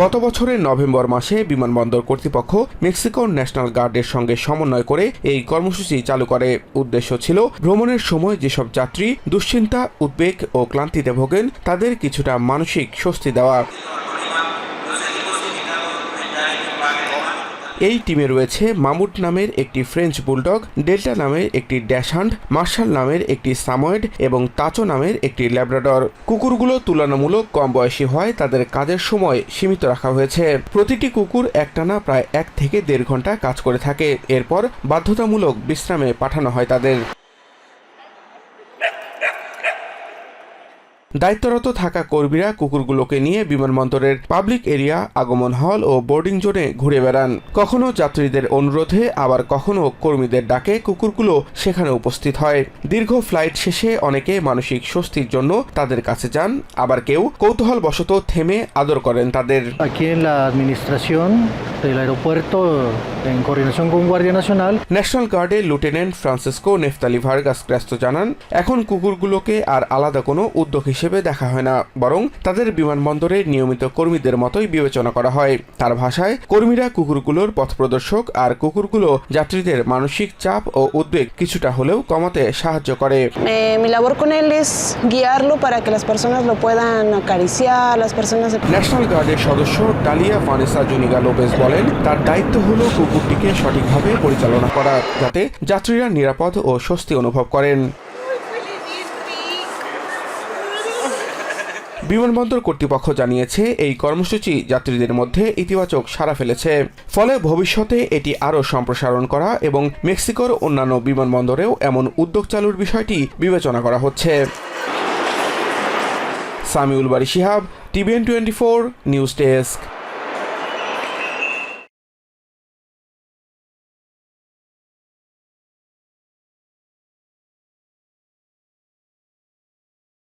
গত বছরের নভেম্বর মাসে বিমানবন্দর কর্তৃপক্ষ মেক্সিকোর ন্যাশনাল গার্ডের সঙ্গে সমন্বয় করে এই কর্মসূচি চালু করে। উদ্দেশ্য ছিল ভ্রমণের সময় যেসব যাত্রী দুশ্চিন্তা, উদ্বেগ ও ক্লান্তিতে ভোগেন, তাদের কিছুটা মানসিক স্বস্তি দেওয়া। এই টিমে রয়েছে মামুট নামের একটি ফ্রেঞ্চ বুলডগ ডেল্টা নামের একটি ড্যাশহান্ড মার্শাল নামের একটি সাময়েড এবং তাচো নামের একটি ল্যাব্রাডর কুকুরগুলো তুলনামূলক কম বয়সী হয় তাদের কাজের সময় সীমিত রাখা হয়েছে। প্রতিটি কুকুর একটানা প্রায় এক থেকে দেড় ঘণ্টা কাজ করে থাকে। এরপর বাধ্যতামূলক বিশ্রামে পাঠানো হয় তাদের। দায়িত্বরত থাকা কর্মীরা কুকুরগুলোকে নিয়ে বিমানবন্দরের পাবলিক এরিয়া আগমন হল ও বোর্ডিং জোনে ঘুরে বেড়ান। কখনো যাত্রীদের অনুরোধে আবার কখনো কর্মীদের ডাকে কুকুরগুলো সেখানে উপস্থিত হয়। দীর্ঘ ফ্লাইট শেষে অনেকে মানসিক স্বস্তির জন্য তাদের কাছে যান আবার কেউ কৌতূহল কৌতূহলবশত থেমে আদর করেন তাদের। Aquí en la administración del aeropuerto, en coordinación con Guardia Nacional, national গার্ডে lieutenant Francisco Neftali Vargas ক্র্যাস্ত জানান এখন কুকুরগুলোকে আর আলাদা কোনো উদ্যোগ হিসেবে দেখা হয় না বরং তাদের বিমানবন্দরের নিয়মিত কর্মীদের মতোই বিবেচনা করা হয়। তার ভাষায় কর্মীরা কুকুরগুলোর পথপ্রদর্শক আর কুকুরগুলো যাত্রীদের মানসিক চাপ ও উদ্বেগ কিছুটা হলেও কমাতে সাহায্য করে। ন্যাশনাল গার্ডের সদস্য ডালিয়া ফানেসা জুনিগা লোপেজ বলেন তার দায়িত্ব হলো কুকুরটিকে সঠিকভাবে পরিচালনা করা যাতে যাত্রীরা নিরাপদ ও স্বস্তি অনুভব করেন। বিমানবন্দর কর্তৃপক্ষ জানিয়েছে, এই কর্মসূচি যাত্রীদের মধ্যে ইতিবাচক সাড়া ফেলেছে। ফলে ভবিষ্যতে এটি আরও সম্প্রসারণ করা এবং মেক্সিকোর অন্যান্য বিমানবন্দরেও এমন উদ্যোগ চালুর বিষয়টি বিবেচনা করা হচ্ছে। Samiul Bari Sihab TVN twenty four news desk.